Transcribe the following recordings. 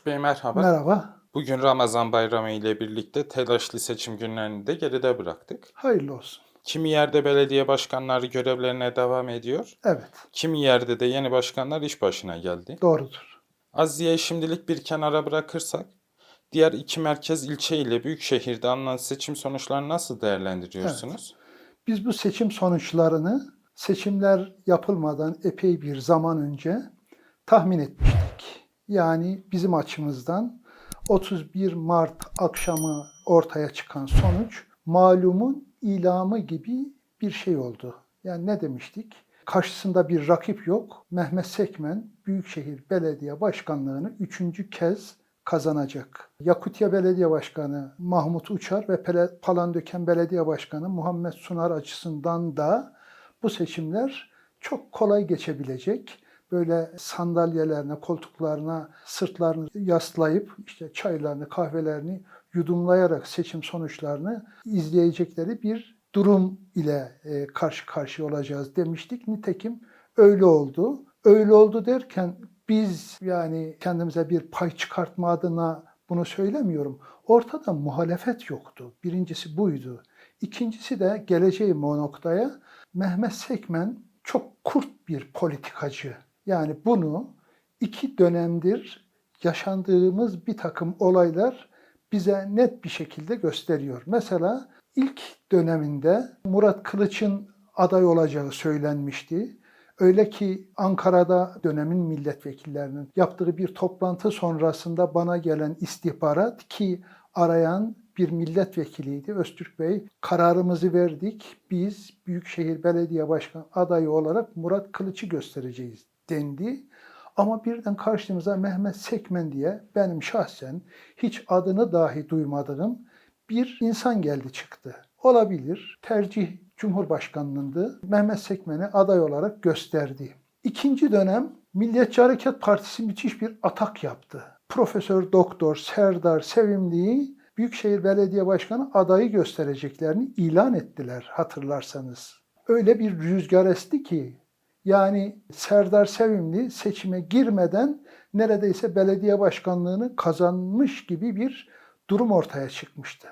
Selçuk Bey merhaba. Merhaba. Bugün Ramazan bayramı ile birlikte telaşlı seçim günlerini de geride bıraktık. Hayırlı olsun. Kimi yerde belediye başkanları görevlerine devam ediyor. Evet, Kimi yerde de yeni başkanlar iş başına geldi. doğrudur. Aziye'yi şimdilik bir kenara bırakırsak, diğer iki merkez ilçe ile büyük şehirde alınan seçim sonuçlarını nasıl değerlendiriyorsunuz? Biz bu seçim sonuçlarını seçimler yapılmadan epey bir zaman önce tahmin etmiştik. Yani bizim açımızdan 31 Mart akşamı ortaya çıkan sonuç malumun ilamı gibi bir şey oldu. Yani ne demiştik? Karşısında bir rakip yok. Mehmet Sekmen Büyükşehir Belediye Başkanlığını üçüncü kez kazanacak. Yakutya Belediye Başkanı Mahmut Uçar ve Palandöken Belediye Başkanı Muhammed Sunar açısından da bu seçimler çok kolay geçebilecek. Böyle sandalyelerine, koltuklarına, sırtlarını yaslayıp işte çaylarını, kahvelerini yudumlayarak seçim sonuçlarını izleyecekleri bir durum ile e, karşı karşıya olacağız demiştik. Nitekim öyle oldu. Öyle oldu derken biz yani kendimize bir pay çıkartma adına bunu söylemiyorum. Ortada muhalefet yoktu. Birincisi buydu. İkincisi de geleceğim o noktaya. Mehmet Sekmen çok kurt bir politikacı. Yani bunu iki dönemdir yaşandığımız bir takım olaylar bize net bir şekilde gösteriyor. Mesela ilk döneminde Murat Kılıç'ın aday olacağı söylenmişti. Öyle ki Ankara'da dönemin milletvekillerinin yaptığı bir toplantı sonrasında bana gelen istihbarat ki arayan bir milletvekiliydi Öztürk Bey. Kararımızı verdik. Biz Büyükşehir Belediye Başkanı adayı olarak Murat Kılıç'ı göstereceğiz dendi. Ama birden karşımıza Mehmet Sekmen diye benim şahsen hiç adını dahi duymadığım bir insan geldi çıktı. Olabilir. Tercih Cumhurbaşkanlığındı. Mehmet Sekmen'i aday olarak gösterdi. İkinci dönem Milliyetçi Hareket Partisi müthiş bir atak yaptı. Profesör Doktor Serdar Sevimli'yi Büyükşehir Belediye Başkanı adayı göstereceklerini ilan ettiler hatırlarsanız. Öyle bir rüzgar esti ki yani Serdar Sevimli seçime girmeden neredeyse belediye başkanlığını kazanmış gibi bir durum ortaya çıkmıştı.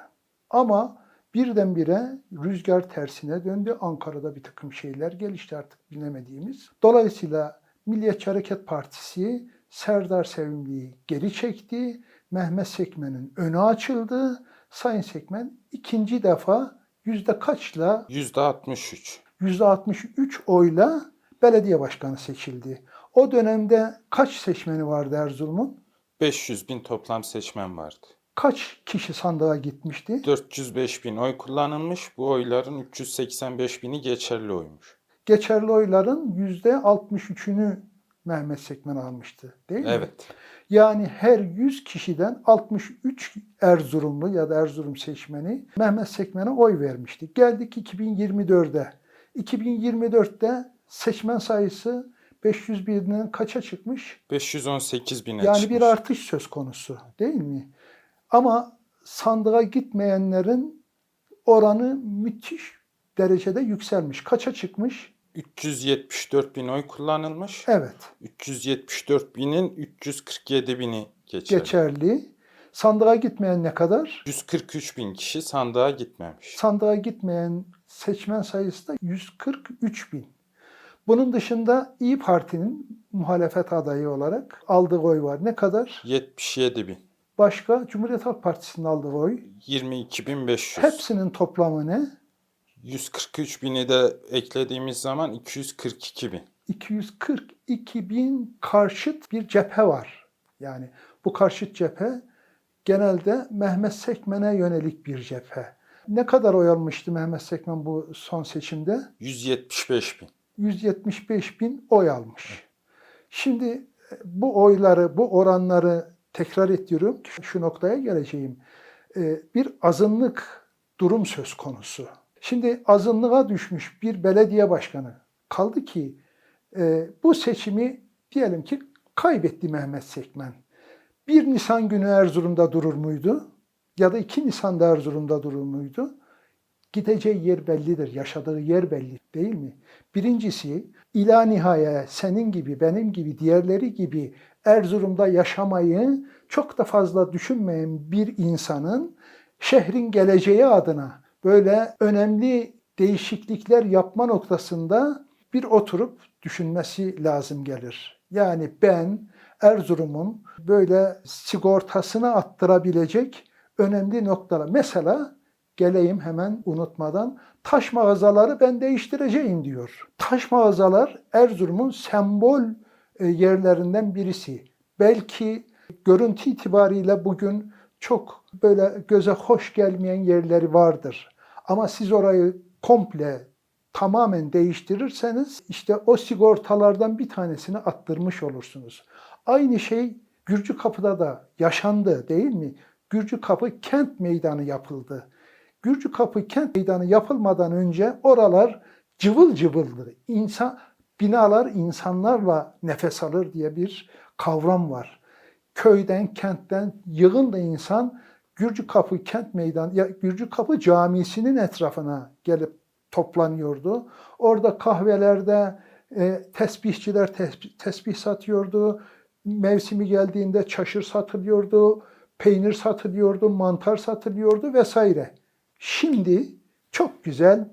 Ama birdenbire rüzgar tersine döndü. Ankara'da bir takım şeyler gelişti artık bilemediğimiz. Dolayısıyla Milliyetçi Hareket Partisi Serdar Sevimli'yi geri çekti. Mehmet Sekmen'in önü açıldı. Sayın Sekmen ikinci defa yüzde kaçla %63. %63 oyla belediye başkanı seçildi. O dönemde kaç seçmeni vardı Erzurum'un? 500 bin toplam seçmen vardı. Kaç kişi sandığa gitmişti? 405 bin oy kullanılmış. Bu oyların 385 bini geçerli oymuş. Geçerli oyların %63'ünü Mehmet Sekmen almıştı değil mi? Evet. Yani her 100 kişiden 63 Erzurumlu ya da Erzurum seçmeni Mehmet Sekmen'e oy vermişti. Geldik 2024'de. 2024'te seçmen sayısı 501'den kaça çıkmış? 518 bine Yani çıkmış. bir artış söz konusu değil mi? Ama sandığa gitmeyenlerin oranı müthiş derecede yükselmiş. Kaça çıkmış? 374 bin oy kullanılmış. Evet, 374 binin 347 bini geçerli. geçerli. Sandığa gitmeyen ne kadar? 143 bin kişi sandığa gitmemiş. Sandığa gitmeyen seçmen sayısı da 143 bin. Bunun dışında İyi Parti'nin muhalefet adayı olarak aldığı oy var. Ne kadar? 77 bin. Başka Cumhuriyet Halk Partisi'nin aldığı oy. 22 bin 500. Hepsinin toplamı ne? 143 bini de eklediğimiz zaman 242 bin. 242 bin karşıt bir cephe var. Yani bu karşıt cephe genelde Mehmet Sekmen'e yönelik bir cephe. Ne kadar oy almıştı Mehmet Sekmen bu son seçimde? 175 bin. 175 bin oy almış. Şimdi bu oyları, bu oranları tekrar ediyorum ki şu noktaya geleceğim. E, Bir azınlık durum söz konusu. Şimdi azınlığa düşmüş bir belediye başkanı kaldı ki e, bu seçimi diyelim ki kaybetti Mehmet Sekmen. 1 Nisan günü Erzurum'da durur muydu? Ya da 2 Nisan'da Erzurum'da durur muydu? Gideceği yer bellidir, yaşadığı yer belli değil mi? Birincisi ila nihaya senin gibi, benim gibi, diğerleri gibi Erzurum'da yaşamayı çok da fazla düşünmeyen bir insanın şehrin geleceği adına böyle önemli değişiklikler yapma noktasında bir oturup düşünmesi lazım gelir. Yani ben Erzurum'un böyle sigortasını attırabilecek önemli noktalar. Mesela geleyim hemen unutmadan taş mağazaları ben değiştireceğim diyor. Taş mağazalar Erzurum'un sembol e, yerlerinden birisi. Belki görüntü itibariyle bugün çok böyle göze hoş gelmeyen yerleri vardır. Ama siz orayı komple tamamen değiştirirseniz işte o sigortalardan bir tanesini attırmış olursunuz. Aynı şey Gürcü Kapı'da da yaşandı değil mi? Gürcü Kapı kent meydanı yapıldı. Gürcü Kapı kent meydanı yapılmadan önce oralar cıvıl cıvıldı. İnsan, binalar insanlarla nefes alır diye bir kavram var. Köyden, kentten yığın da insan Gürcü Kapı kent meydanı, ya Gürcü Kapı camisinin etrafına gelip toplanıyordu. Orada kahvelerde e, tesbihçiler tesbih, tesbih satıyordu. Mevsimi geldiğinde çaşır satılıyordu, peynir satılıyordu, mantar satılıyordu vesaire. Şimdi çok güzel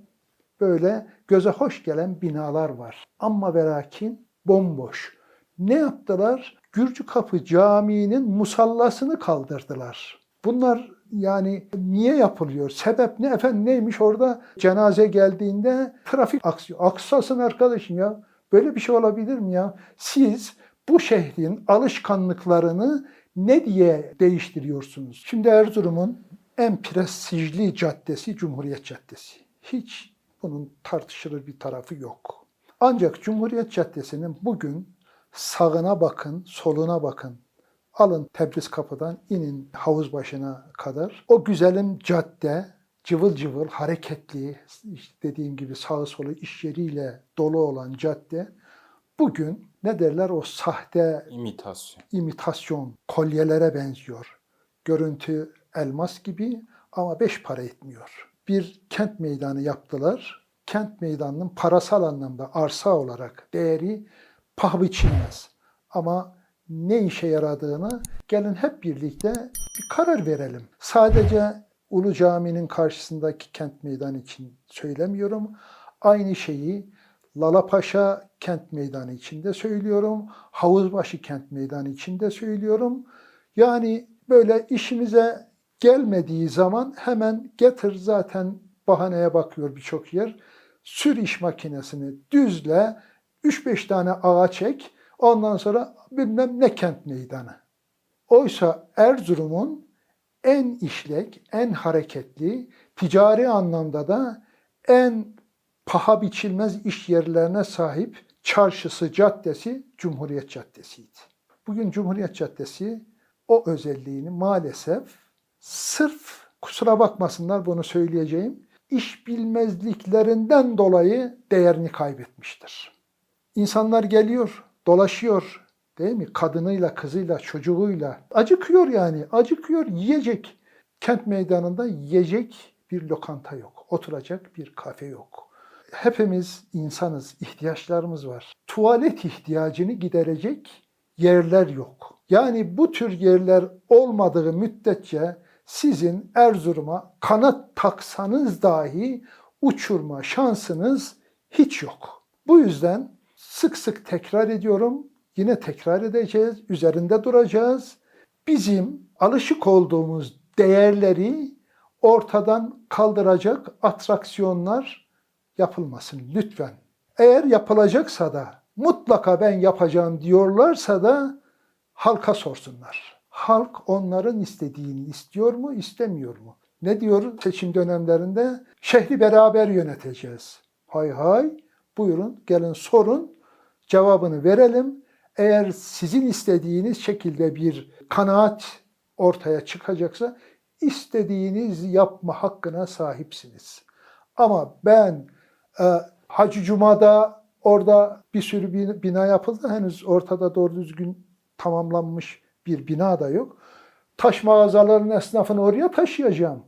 böyle göze hoş gelen binalar var. Ama ve lakin bomboş. Ne yaptılar? Gürcü Kapı Camii'nin musallasını kaldırdılar. Bunlar yani niye yapılıyor? Sebep ne? Efendim neymiş orada? Cenaze geldiğinde trafik aksıyor. Aksasın arkadaşım ya. Böyle bir şey olabilir mi ya? Siz bu şehrin alışkanlıklarını ne diye değiştiriyorsunuz? Şimdi Erzurum'un en prestijli caddesi Cumhuriyet Caddesi. Hiç bunun tartışılır bir tarafı yok. Ancak Cumhuriyet Caddesi'nin bugün sağına bakın, soluna bakın. Alın Tebriz kapıdan inin havuz başına kadar. O güzelim cadde cıvıl cıvıl, hareketli, işte dediğim gibi sağı solu iş yeriyle dolu olan cadde bugün ne derler o sahte İmitasyon. imitasyon kolyelere benziyor. Görüntü elmas gibi ama beş para etmiyor. Bir kent meydanı yaptılar. Kent meydanının parasal anlamda arsa olarak değeri paha biçilmez. Ama ne işe yaradığını gelin hep birlikte bir karar verelim. Sadece Ulu Cami'nin karşısındaki kent meydanı için söylemiyorum. Aynı şeyi Lalapaşa kent meydanı içinde söylüyorum. Havuzbaşı kent meydanı içinde söylüyorum. Yani böyle işimize gelmediği zaman hemen getir zaten bahaneye bakıyor birçok yer. Sür iş makinesini düzle, 3-5 tane ağa çek, ondan sonra bilmem ne kent meydanı. Oysa Erzurum'un en işlek, en hareketli, ticari anlamda da en paha biçilmez iş yerlerine sahip çarşısı, caddesi Cumhuriyet Caddesi'ydi. Bugün Cumhuriyet Caddesi o özelliğini maalesef sırf kusura bakmasınlar bunu söyleyeceğim iş bilmezliklerinden dolayı değerini kaybetmiştir. İnsanlar geliyor, dolaşıyor değil mi? Kadınıyla, kızıyla, çocuğuyla. Acıkıyor yani, acıkıyor, yiyecek. Kent meydanında yiyecek bir lokanta yok, oturacak bir kafe yok. Hepimiz insanız, ihtiyaçlarımız var. Tuvalet ihtiyacını giderecek yerler yok. Yani bu tür yerler olmadığı müddetçe sizin Erzurum'a kanat taksanız dahi uçurma şansınız hiç yok. Bu yüzden sık sık tekrar ediyorum, yine tekrar edeceğiz, üzerinde duracağız. Bizim alışık olduğumuz değerleri ortadan kaldıracak atraksiyonlar yapılmasın lütfen. Eğer yapılacaksa da mutlaka ben yapacağım diyorlarsa da halka sorsunlar. Halk onların istediğini istiyor mu, istemiyor mu? Ne diyor seçim dönemlerinde? Şehri beraber yöneteceğiz. Hay hay, buyurun gelin sorun, cevabını verelim. Eğer sizin istediğiniz şekilde bir kanaat ortaya çıkacaksa istediğiniz yapma hakkına sahipsiniz. Ama ben e, Hacı Cuma'da orada bir sürü bin- bina yapıldı. Henüz ortada doğru düzgün tamamlanmış bir bina da yok. Taş mağazaların esnafını oraya taşıyacağım.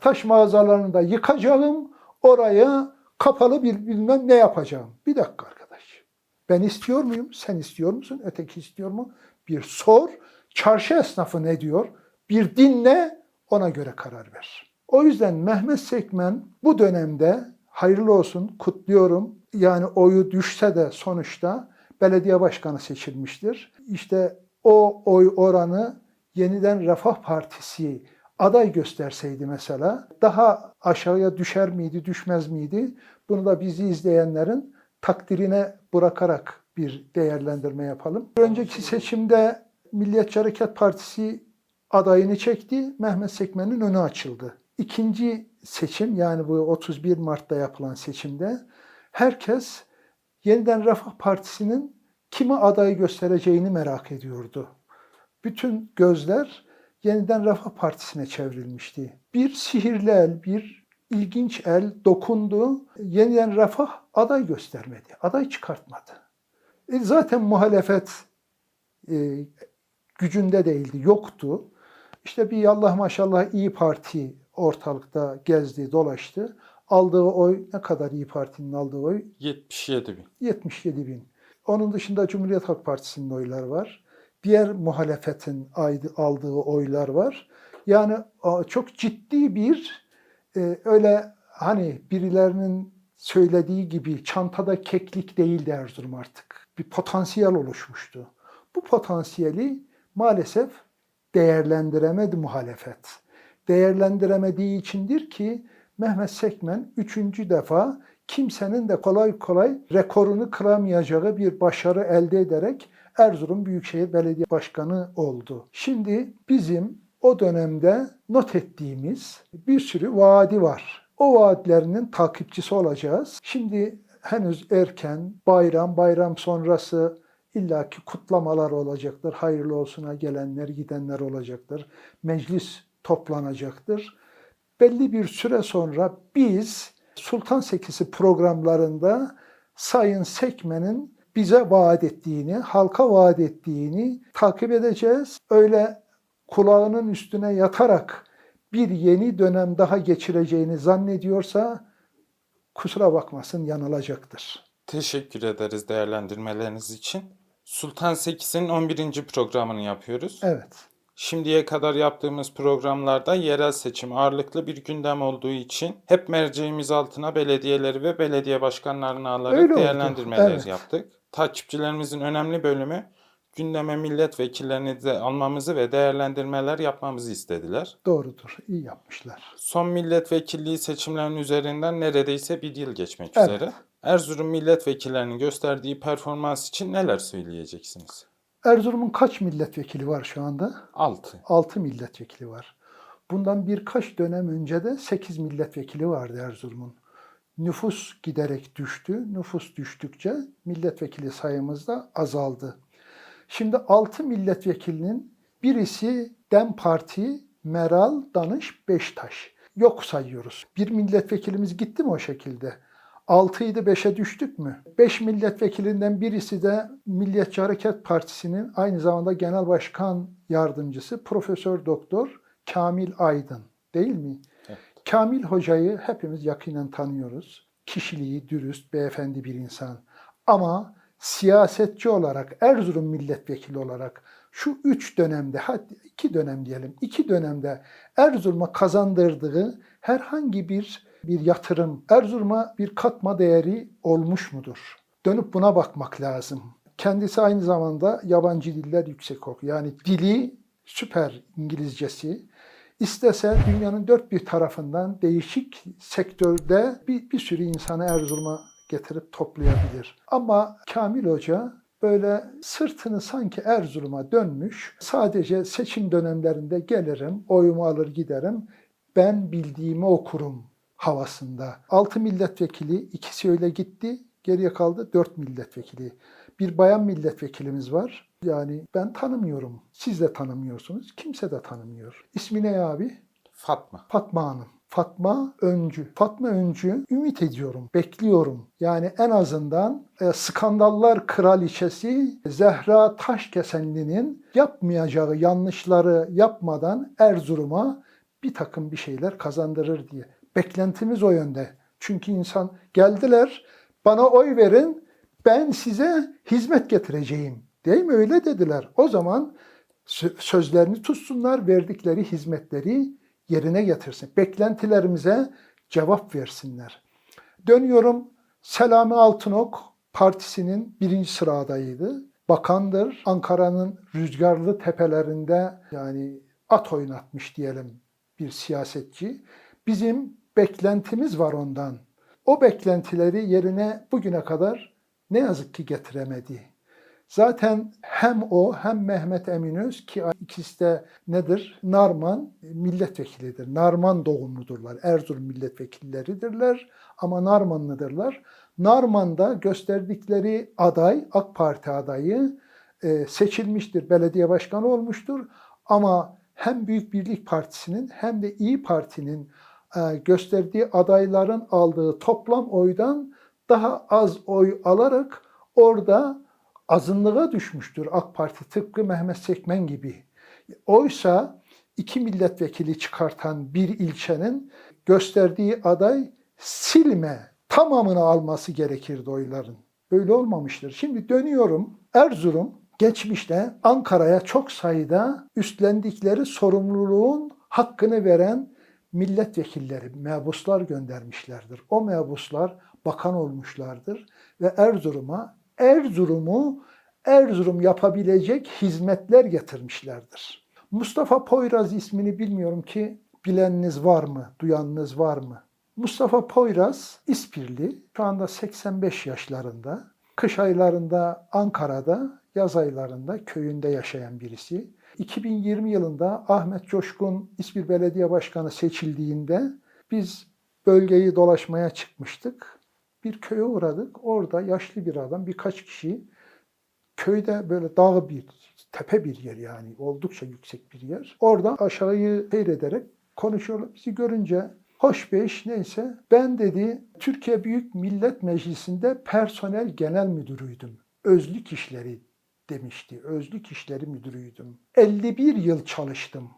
Taş mağazalarını da yıkacağım. Oraya kapalı bir bilmem ne yapacağım. Bir dakika arkadaş. Ben istiyor muyum? Sen istiyor musun? Öteki istiyor mu? Bir sor. Çarşı esnafı ne diyor? Bir dinle ona göre karar ver. O yüzden Mehmet Sekmen bu dönemde hayırlı olsun kutluyorum. Yani oyu düşse de sonuçta belediye başkanı seçilmiştir. İşte o oy oranı yeniden Refah Partisi aday gösterseydi mesela daha aşağıya düşer miydi, düşmez miydi? Bunu da bizi izleyenlerin takdirine bırakarak bir değerlendirme yapalım. Önceki seçimde Milliyetçi Hareket Partisi adayını çekti, Mehmet Sekmen'in önü açıldı. İkinci seçim yani bu 31 Mart'ta yapılan seçimde herkes yeniden Refah Partisi'nin kimi aday göstereceğini merak ediyordu. Bütün gözler yeniden Refah Partisi'ne çevrilmişti. Bir sihirli el, bir ilginç el dokundu. Yeniden Refah aday göstermedi, aday çıkartmadı. E zaten muhalefet e, gücünde değildi, yoktu. İşte bir Allah maşallah iyi Parti ortalıkta gezdi, dolaştı. Aldığı oy ne kadar iyi Parti'nin aldığı oy? 77 bin. 77 bin. Onun dışında Cumhuriyet Halk Partisi'nin oylar var. Diğer muhalefetin aldığı oylar var. Yani çok ciddi bir e, öyle hani birilerinin söylediği gibi çantada keklik değildi Erzurum artık. Bir potansiyel oluşmuştu. Bu potansiyeli maalesef değerlendiremedi muhalefet. Değerlendiremediği içindir ki Mehmet Sekmen üçüncü defa kimsenin de kolay kolay rekorunu kıramayacağı bir başarı elde ederek Erzurum Büyükşehir Belediye Başkanı oldu. Şimdi bizim o dönemde not ettiğimiz bir sürü vaadi var. O vaatlerinin takipçisi olacağız. Şimdi henüz erken, bayram, bayram sonrası illaki kutlamalar olacaktır. Hayırlı olsuna gelenler, gidenler olacaktır. Meclis toplanacaktır. Belli bir süre sonra biz Sultan Sekisi programlarında Sayın Sekmen'in bize vaat ettiğini, halka vaat ettiğini takip edeceğiz. Öyle kulağının üstüne yatarak bir yeni dönem daha geçireceğini zannediyorsa kusura bakmasın yanılacaktır. Teşekkür ederiz değerlendirmeleriniz için. Sultan Sekiz'in 11. programını yapıyoruz. Evet. Şimdiye kadar yaptığımız programlarda yerel seçim ağırlıklı bir gündem olduğu için hep merceğimiz altına belediyeleri ve belediye başkanlarını alarak Öyle oldu, değerlendirmeler evet. yaptık. Takipçilerimizin önemli bölümü gündeme milletvekillerini de almamızı ve değerlendirmeler yapmamızı istediler. Doğrudur. İyi yapmışlar. Son milletvekilliği seçimlerinin üzerinden neredeyse bir yıl geçmek Evet. üzere. Erzurum milletvekillerinin gösterdiği performans için neler söyleyeceksiniz? Erzurum'un kaç milletvekili var şu anda? 6. 6 milletvekili var. Bundan birkaç dönem önce de 8 milletvekili vardı Erzurum'un. Nüfus giderek düştü. Nüfus düştükçe milletvekili sayımız da azaldı. Şimdi 6 milletvekilinin birisi DEM Parti Meral Danış Beştaş. Yok sayıyoruz. Bir milletvekilimiz gitti mi o şekilde? 6 idi 5'e düştük mü? 5 milletvekilinden birisi de Milliyetçi Hareket Partisi'nin aynı zamanda genel başkan yardımcısı Profesör Doktor Kamil Aydın değil mi? Evet. Kamil Hoca'yı hepimiz yakinen tanıyoruz. Kişiliği dürüst, beyefendi bir insan. Ama siyasetçi olarak, Erzurum milletvekili olarak şu üç dönemde, hadi iki dönem diyelim, iki dönemde Erzurum'a kazandırdığı herhangi bir bir yatırım, Erzurum'a bir katma değeri olmuş mudur? Dönüp buna bakmak lazım. Kendisi aynı zamanda yabancı diller yüksek okuyor. Yani dili süper İngilizcesi. İstese dünyanın dört bir tarafından değişik sektörde bir, bir sürü insanı Erzurum'a getirip toplayabilir. Ama Kamil Hoca böyle sırtını sanki Erzurum'a dönmüş. Sadece seçim dönemlerinde gelirim, oyumu alır giderim. Ben bildiğimi okurum havasında. 6 milletvekili, ikisi öyle gitti. Geriye kaldı 4 milletvekili. Bir bayan milletvekilimiz var. Yani ben tanımıyorum. Siz de tanımıyorsunuz. Kimse de tanımıyor. İsmi ne abi? Fatma. Fatma Hanım. Fatma Öncü. Fatma Öncü ümit ediyorum, bekliyorum. Yani en azından e, skandallar kraliçesi Zehra Taşkesenli'nin yapmayacağı yanlışları yapmadan Erzurum'a bir takım bir şeyler kazandırır diye. Beklentimiz o yönde. Çünkü insan geldiler, bana oy verin, ben size hizmet getireceğim. Değil mi? Öyle dediler. O zaman sö- sözlerini tutsunlar, verdikleri hizmetleri yerine getirsin. Beklentilerimize cevap versinler. Dönüyorum Selami Altınok partisinin birinci sıra adayıydı. Bakandır. Ankara'nın rüzgarlı tepelerinde yani at oynatmış diyelim bir siyasetçi. Bizim beklentimiz var ondan. O beklentileri yerine bugüne kadar ne yazık ki getiremedi. Zaten hem o hem Mehmet Eminöz ki ikisi de nedir? Narman milletvekilidir. Narman doğumludurlar. Erzurum milletvekilleridirler ama Narmanlıdırlar. Narman'da gösterdikleri aday, AK Parti adayı e, seçilmiştir, belediye başkanı olmuştur. Ama hem Büyük Birlik Partisi'nin hem de İyi Parti'nin gösterdiği adayların aldığı toplam oydan daha az oy alarak orada azınlığa düşmüştür AK Parti tıpkı Mehmet Sekmen gibi. Oysa iki milletvekili çıkartan bir ilçenin gösterdiği aday silme tamamını alması gerekirdi oyların. Böyle olmamıştır. Şimdi dönüyorum. Erzurum geçmişte Ankara'ya çok sayıda üstlendikleri sorumluluğun hakkını veren milletvekilleri, mebuslar göndermişlerdir. O mebuslar bakan olmuşlardır ve Erzurum'a Erzurum'u Erzurum yapabilecek hizmetler getirmişlerdir. Mustafa Poyraz ismini bilmiyorum ki bileniniz var mı, duyanınız var mı? Mustafa Poyraz İspirli, şu anda 85 yaşlarında. Kış aylarında Ankara'da, yaz aylarında köyünde yaşayan birisi. 2020 yılında Ahmet Coşkun İspir Belediye Başkanı seçildiğinde biz bölgeyi dolaşmaya çıkmıştık. Bir köye uğradık. Orada yaşlı bir adam, birkaç kişi köyde böyle dağ bir, tepe bir yer yani oldukça yüksek bir yer. Orada aşağıyı seyrederek konuşuyorlar. Bizi görünce hoş beş neyse ben dedi Türkiye Büyük Millet Meclisi'nde personel genel müdürüydüm. Özlük işleri demişti. Özlük işleri müdürüydüm. 51 yıl çalıştım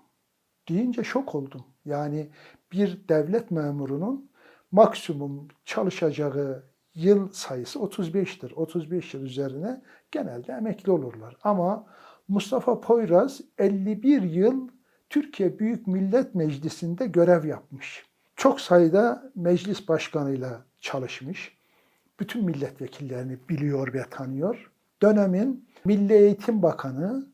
deyince şok oldum. Yani bir devlet memurunun maksimum çalışacağı yıl sayısı 35'tir. 35 yıl üzerine genelde emekli olurlar. Ama Mustafa Poyraz 51 yıl Türkiye Büyük Millet Meclisi'nde görev yapmış. Çok sayıda meclis başkanıyla çalışmış. Bütün milletvekillerini biliyor ve tanıyor. Dönemin Milli Eğitim Bakanı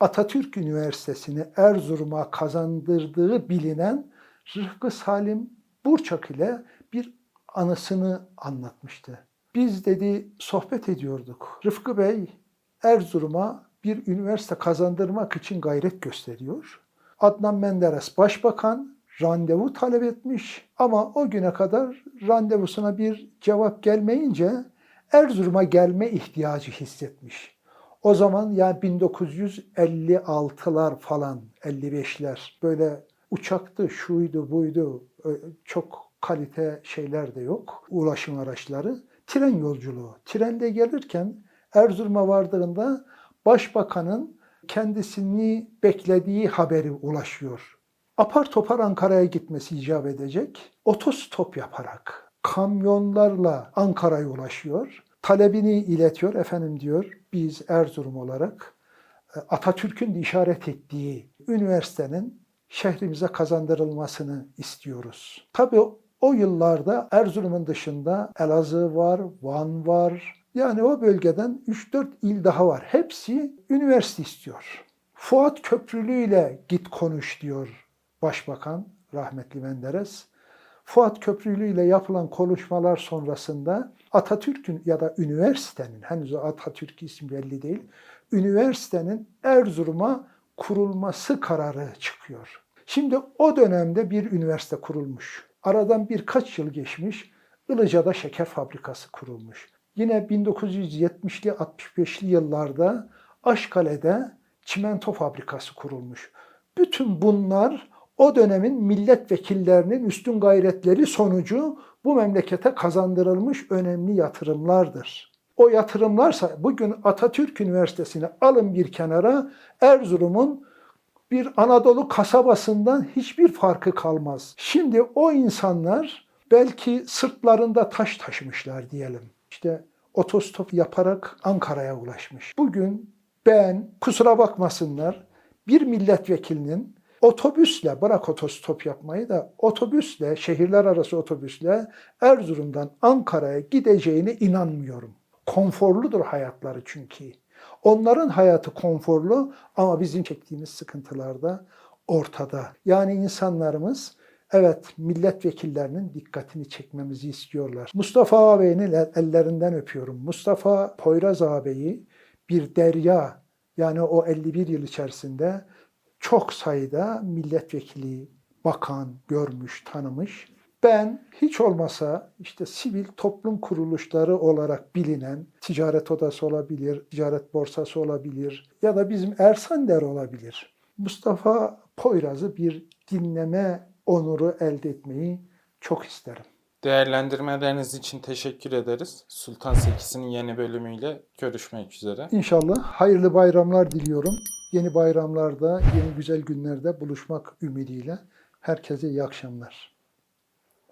Atatürk Üniversitesi'ni Erzurum'a kazandırdığı bilinen Rıfkı Salim Burçak ile bir anısını anlatmıştı. Biz dedi sohbet ediyorduk. Rıfkı Bey Erzurum'a bir üniversite kazandırmak için gayret gösteriyor. Adnan Menderes başbakan randevu talep etmiş ama o güne kadar randevusuna bir cevap gelmeyince Erzurum'a gelme ihtiyacı hissetmiş. O zaman yani 1956'lar falan 55'ler böyle uçaktı, şuydu, buydu çok kalite şeyler de yok. Ulaşım araçları. Tren yolculuğu. Trende gelirken Erzurum'a vardığında başbakanın kendisini beklediği haberi ulaşıyor. Apar topar Ankara'ya gitmesi icap edecek. Otostop yaparak kamyonlarla Ankara'ya ulaşıyor. Talebini iletiyor. Efendim diyor biz Erzurum olarak Atatürk'ün işaret ettiği üniversitenin şehrimize kazandırılmasını istiyoruz. Tabii o yıllarda Erzurum'un dışında Elazığ var, Van var. Yani o bölgeden 3-4 il daha var. Hepsi üniversite istiyor. Fuat Köprülü ile git konuş diyor Başbakan rahmetli Menderes. Fuat Köprülü ile yapılan konuşmalar sonrasında Atatürk'ün ya da üniversitenin, henüz Atatürk ismi belli değil, üniversitenin Erzurum'a kurulması kararı çıkıyor. Şimdi o dönemde bir üniversite kurulmuş. Aradan birkaç yıl geçmiş, Ilıca'da şeker fabrikası kurulmuş. Yine 1970'li 65'li yıllarda Aşkale'de çimento fabrikası kurulmuş. Bütün bunlar o dönemin milletvekillerinin üstün gayretleri sonucu bu memlekete kazandırılmış önemli yatırımlardır. O yatırımlarsa bugün Atatürk Üniversitesi'ni alın bir kenara Erzurum'un bir Anadolu kasabasından hiçbir farkı kalmaz. Şimdi o insanlar belki sırtlarında taş taşımışlar diyelim. İşte otostop yaparak Ankara'ya ulaşmış. Bugün ben kusura bakmasınlar bir milletvekilinin otobüsle, bırak otostop yapmayı da otobüsle, şehirler arası otobüsle Erzurum'dan Ankara'ya gideceğine inanmıyorum. Konforludur hayatları çünkü. Onların hayatı konforlu ama bizim çektiğimiz sıkıntılar da ortada. Yani insanlarımız evet milletvekillerinin dikkatini çekmemizi istiyorlar. Mustafa ağabeyinin el- ellerinden öpüyorum. Mustafa Poyraz ağabeyi bir derya yani o 51 yıl içerisinde çok sayıda milletvekili, bakan görmüş, tanımış. Ben hiç olmasa işte sivil toplum kuruluşları olarak bilinen ticaret odası olabilir, ticaret borsası olabilir ya da bizim Ersander olabilir. Mustafa Poyraz'ı bir dinleme onuru elde etmeyi çok isterim. Değerlendirmeleriniz için teşekkür ederiz. Sultan 8'in yeni bölümüyle görüşmek üzere. İnşallah hayırlı bayramlar diliyorum. Yeni bayramlarda, yeni güzel günlerde buluşmak ümidiyle herkese iyi akşamlar.